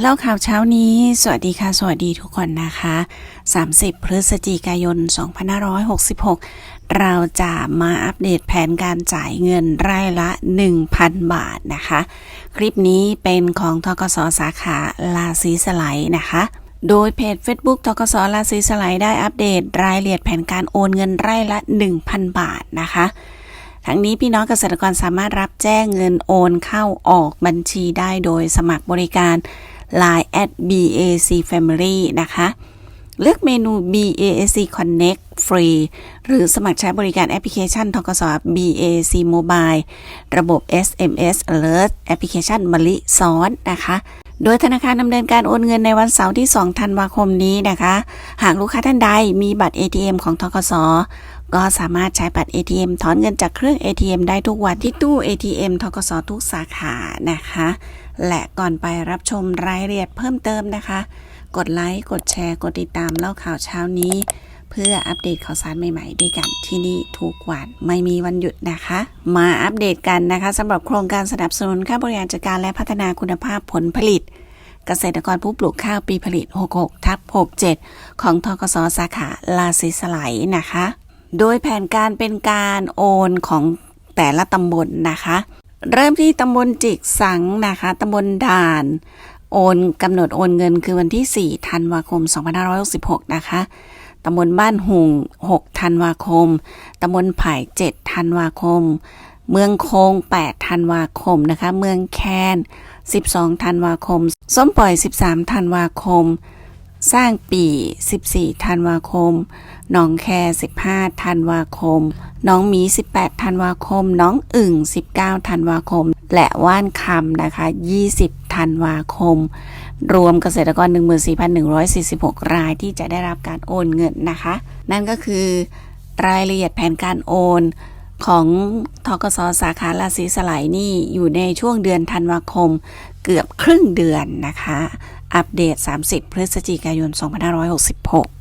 เล่าข่าวเช้านี้ สวัสดีค่ะ สวัสดีทุกคนนะคะ 30 พฤศจิกายน 2566 เราจะมาอัปเดตแผนการจ่ายเงินไร่ละ 1,000 บาทนะคะ คลิปนี้เป็นของทกสสาขาลาซีสไลด์นะคะ โดยเพจ Facebook ทกสลาซีสไลด์ได้อัปเดตรายละเอียดแผนการโอนเงินไร่ละ 1,000 บาทนะคะทั้งนี้พี่น้องเกษตรกรสามารถรับแจ้งเงินโอนเข้าออกบัญชีได้โดยสมัครบริการ Line at BAC Family นะคะ เลือกเมนู BAC Connect ฟรีหรือสมัครใช้บริการแอปพลิเคชันทกส BAC Mobile ระบบ SMS Alert แอปพลิเคชันมะลิซ้อนนะคะโดยธนาคารดำเนินการโอนเงินในวันเสาร์ที่ 2 ธันวาคมนี้นะคะ หากลูกค้าท่านใดมีบัตร ATM ของทกส ก็สามารถใช้บัตร ATM ถอนเงินจากเครื่อง ATM ได้ทุกวันที่ตู้ ATM ทกสทุกสาขานะคะ และก่อนไปรับชมรายละเอียดเพิ่มเติมนะคะ กดไลค์ กดแชร์ กดติดตามเล่าข่าวเช้านี้ เพื่ออัปเดตข่าวสารใหม่ๆด้วยกันที่นี่ทุกวันไม่มีวันหยุดนะคะ มาอัปเดตกันนะคะสำหรับโครงการสนับสนุนค่าบริหารจัดการและพัฒนาคุณภาพผลผลิตเกษตรกรผู้ปลูกข้าวปีผลิต 66 ทับ 67 ของทกสสาขาลาซิสไลนะคะ โดยแผนการเป็นการโอนของแต่ละตำบลนะคะ เริ่มที่ตำบลจิกสังนะคะตำบลด่าน โอนกำหนดโอนเงินคือวันที่ 4 ธันวาคม 2566 นะคะตำบลบ้านหุง6 ธันวาคม ตำบลไผ่7ธันวาคม เมืองโคง 8 ธันวาคมนะคะ เมืองแคน 12 ธันวาคม ส้มปล่อย 13 ธันวาคม สร้างปี 14 ธันวาคมหนองแค 15 ธันวาคม น้องมี 18 ธันวาคม น้องอึ่ง 19 ธันวาคม และว่านคำนะคะ 20 ธันวาคม รวมเกษตรกร 14,146 รายที่จะได้รับการโอนเงินนะคะ นั่นก็คือรายละเอียดแผนการโอนของทกสสาขาราศีสไลด์นี่อยู่ในช่วงเดือนธันวาคม เกือบครึ่งเดือนนะคะ อัปเดต 30 พฤศจิกายน 2566